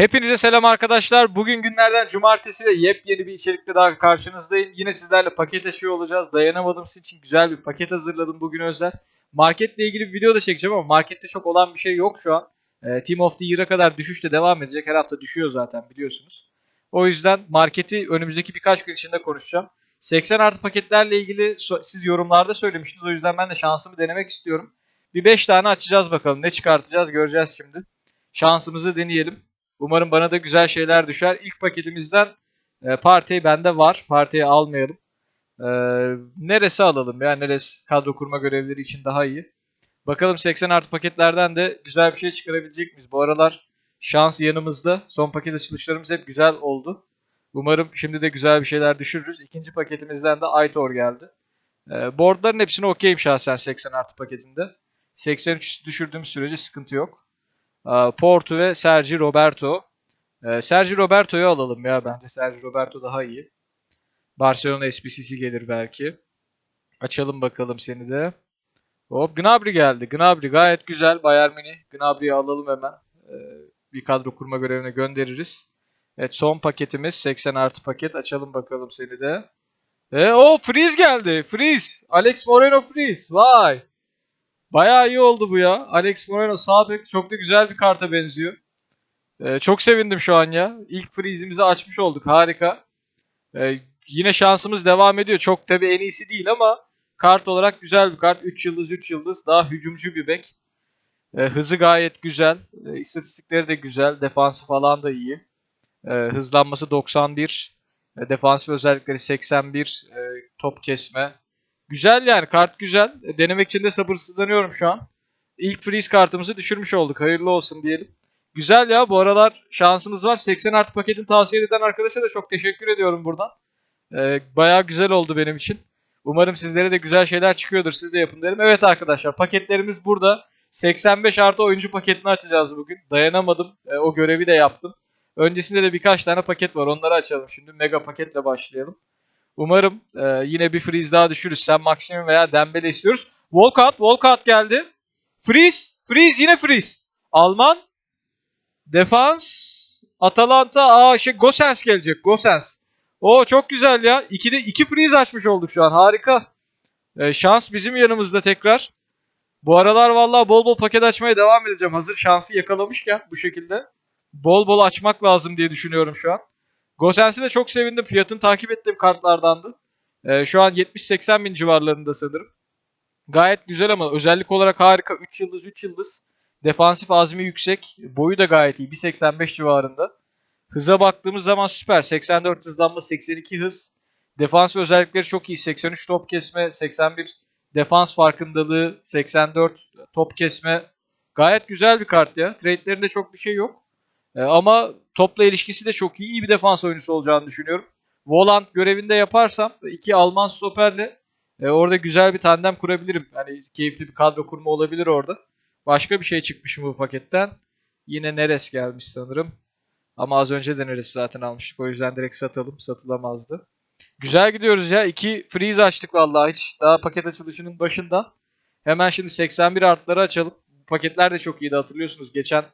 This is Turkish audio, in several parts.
Hepinize selam arkadaşlar. Bugün günlerden cumartesi ve yepyeni bir içerikle daha karşınızdayım. Yine sizlerle paket taşıyor olacağız. Dayanamadım sizin için güzel bir paket hazırladım bugün özel. Marketle ilgili bir video da çekeceğim ama markette çok olan bir şey yok şu an. Ee, Team of the Year'a kadar düşüş de devam edecek. Her hafta düşüyor zaten biliyorsunuz. O yüzden marketi önümüzdeki birkaç gün içinde konuşacağım. 80 artı paketlerle ilgili siz yorumlarda söylemiştiniz. O yüzden ben de şansımı denemek istiyorum. Bir 5 tane açacağız bakalım. Ne çıkartacağız göreceğiz şimdi. Şansımızı deneyelim. Umarım bana da güzel şeyler düşer. İlk paketimizden e, Partey bende var. Partey'i almayalım. E, neresi alalım ya? Neresi kadro kurma görevleri için daha iyi. Bakalım 80 artı paketlerden de güzel bir şey çıkarabilecek miyiz? Bu aralar şans yanımızda. Son paket açılışlarımız hep güzel oldu. Umarım şimdi de güzel bir şeyler düşürürüz. İkinci paketimizden de Aitor geldi. E, boardların hepsine okeyim şahsen 80 artı paketinde. 83 düşürdüğüm sürece sıkıntı yok. Aa, Porto ve Sergi Roberto. Ee, Sergi Roberto'yu alalım ya bence. Sergi Roberto daha iyi. Barcelona SBC'si gelir belki. Açalım bakalım seni de. Hop Gnabry geldi. Gnabry gayet güzel. Bayern Münih. Gnabry'yi alalım hemen. Ee, bir kadro kurma görevine göndeririz. Evet son paketimiz 80 artı paket. Açalım bakalım seni de. E, o Freeze geldi. Freeze. Alex Moreno Freeze. Vay. Bayağı iyi oldu bu ya. Alex Moreno sağ bek çok da güzel bir karta benziyor. Ee, çok sevindim şu an ya. İlk freeze'imizi açmış olduk. Harika. Ee, yine şansımız devam ediyor. Çok tabi en iyisi değil ama kart olarak güzel bir kart. 3 yıldız 3 yıldız. Daha hücumcu bir bek. Ee, hızı gayet güzel. Ee, istatistikleri de güzel. Defansı falan da iyi. Ee, hızlanması 91. Ee, defansif özellikleri 81. Ee, top kesme. Güzel yani kart güzel. E, Denemek için de sabırsızlanıyorum şu an. İlk freeze kartımızı düşürmüş olduk. Hayırlı olsun diyelim. Güzel ya bu aralar şansımız var. 80 artı paketin tavsiye eden arkadaşa da çok teşekkür ediyorum buradan. Ee, bayağı güzel oldu benim için. Umarım sizlere de güzel şeyler çıkıyordur. Siz de yapın derim. Evet arkadaşlar paketlerimiz burada. 85 artı oyuncu paketini açacağız bugün. Dayanamadım. E, o görevi de yaptım. Öncesinde de birkaç tane paket var. Onları açalım. Şimdi mega paketle başlayalım. Umarım e, yine bir freeze daha düşürürüz. Sen Maximum veya Dembele istiyoruz. Walkout, Walkout geldi. Freeze, freeze yine freeze. Alman. Defans. Atalanta. Aa şey Gosens gelecek. Gosens. O çok güzel ya. İkide iki freeze açmış olduk şu an. Harika. E, şans bizim yanımızda tekrar. Bu aralar vallahi bol bol paket açmaya devam edeceğim. Hazır şansı yakalamışken bu şekilde. Bol bol açmak lazım diye düşünüyorum şu an. Gosens'i de çok sevindim. Fiyatını takip ettiğim kartlardandı. Ee, şu an 70-80 bin civarlarında sanırım. Gayet güzel ama özellik olarak harika. 3 yıldız 3 yıldız. Defansif azmi yüksek. Boyu da gayet iyi. 1.85 civarında. Hıza baktığımız zaman süper. 84 hızlanma, 82 hız. Defans özellikleri çok iyi. 83 top kesme, 81 defans farkındalığı, 84 top kesme. Gayet güzel bir kart ya. Trade'lerinde çok bir şey yok. E, ama topla ilişkisi de çok iyi. İyi bir defans oyuncusu olacağını düşünüyorum. Volant görevinde yaparsam iki Alman stoperle e, orada güzel bir tandem kurabilirim. Hani keyifli bir kadro kurma olabilir orada. Başka bir şey çıkmış mı bu paketten? Yine Neres gelmiş sanırım. Ama az önce de Neres'i zaten almıştık. O yüzden direkt satalım. Satılamazdı. Güzel gidiyoruz ya. İki freeze açtık vallahi hiç. Daha paket açılışının başında. Hemen şimdi 81 artları açalım. Paketler de çok iyiydi hatırlıyorsunuz. Geçen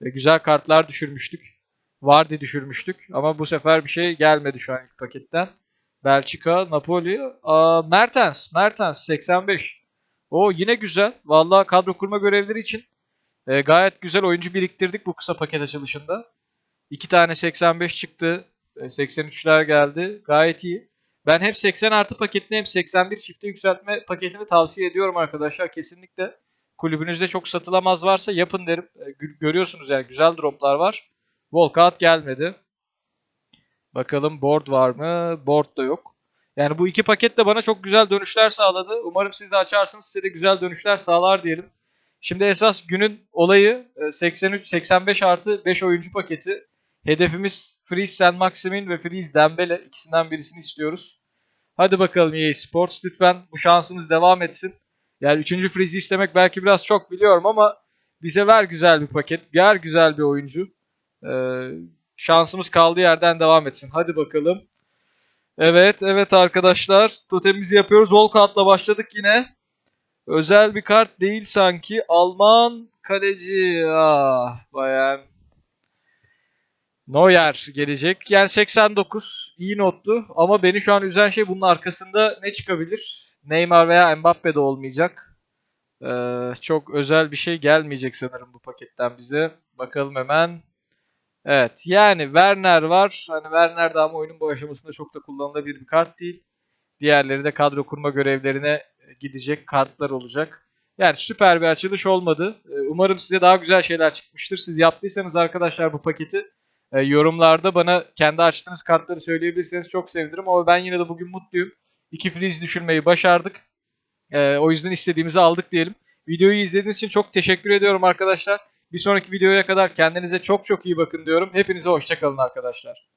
e, güzel kartlar düşürmüştük. Vardy düşürmüştük. Ama bu sefer bir şey gelmedi şu an ilk paketten. Belçika, Napoli, aa, Mertens, Mertens 85. O yine güzel. Vallahi kadro kurma görevleri için e, gayet güzel oyuncu biriktirdik bu kısa paket açılışında. İki tane 85 çıktı. E, 83'ler geldi. Gayet iyi. Ben hem 80 artı paketini hem 81 çifte yükseltme paketini tavsiye ediyorum arkadaşlar. Kesinlikle kulübünüzde çok satılamaz varsa yapın derim. E, gö- Görüyorsunuz yani güzel droplar var. Walkout gelmedi. Bakalım board var mı? Board da yok. Yani bu iki paket de bana çok güzel dönüşler sağladı. Umarım siz de açarsınız size de güzel dönüşler sağlar diyelim. Şimdi esas günün olayı e, 83-85 artı 5 oyuncu paketi. Hedefimiz Freeze Sen Maximin ve Freeze Dembele. İkisinden birisini istiyoruz. Hadi bakalım EA Sports. Lütfen bu şansımız devam etsin. Yani 3. Freeze'i istemek belki biraz çok biliyorum ama bize ver güzel bir paket. Ver güzel bir oyuncu. Ee, şansımız kaldığı yerden devam etsin. Hadi bakalım. Evet, evet arkadaşlar. Totemimizi yapıyoruz. Walkout'la başladık yine. Özel bir kart değil sanki. Alman kaleci. Ah, bayan. Neuer gelecek. Yani 89 iyi notlu ama beni şu an üzen şey bunun arkasında ne çıkabilir? Neymar veya Mbappe de olmayacak. Ee, çok özel bir şey gelmeyecek sanırım bu paketten bize. Bakalım hemen. Evet yani Werner var. Hani Werner de ama oyunun bu aşamasında çok da kullanılabilir bir kart değil. Diğerleri de kadro kurma görevlerine gidecek kartlar olacak. Yani süper bir açılış olmadı. Ee, Umarım size daha güzel şeyler çıkmıştır. Siz yaptıysanız arkadaşlar bu paketi e, yorumlarda bana kendi açtığınız kartları söyleyebilirseniz çok sevinirim. Ama ben yine de bugün mutluyum. İki freeze düşürmeyi başardık. E, o yüzden istediğimizi aldık diyelim. Videoyu izlediğiniz için çok teşekkür ediyorum arkadaşlar. Bir sonraki videoya kadar kendinize çok çok iyi bakın diyorum. Hepinize hoşçakalın arkadaşlar.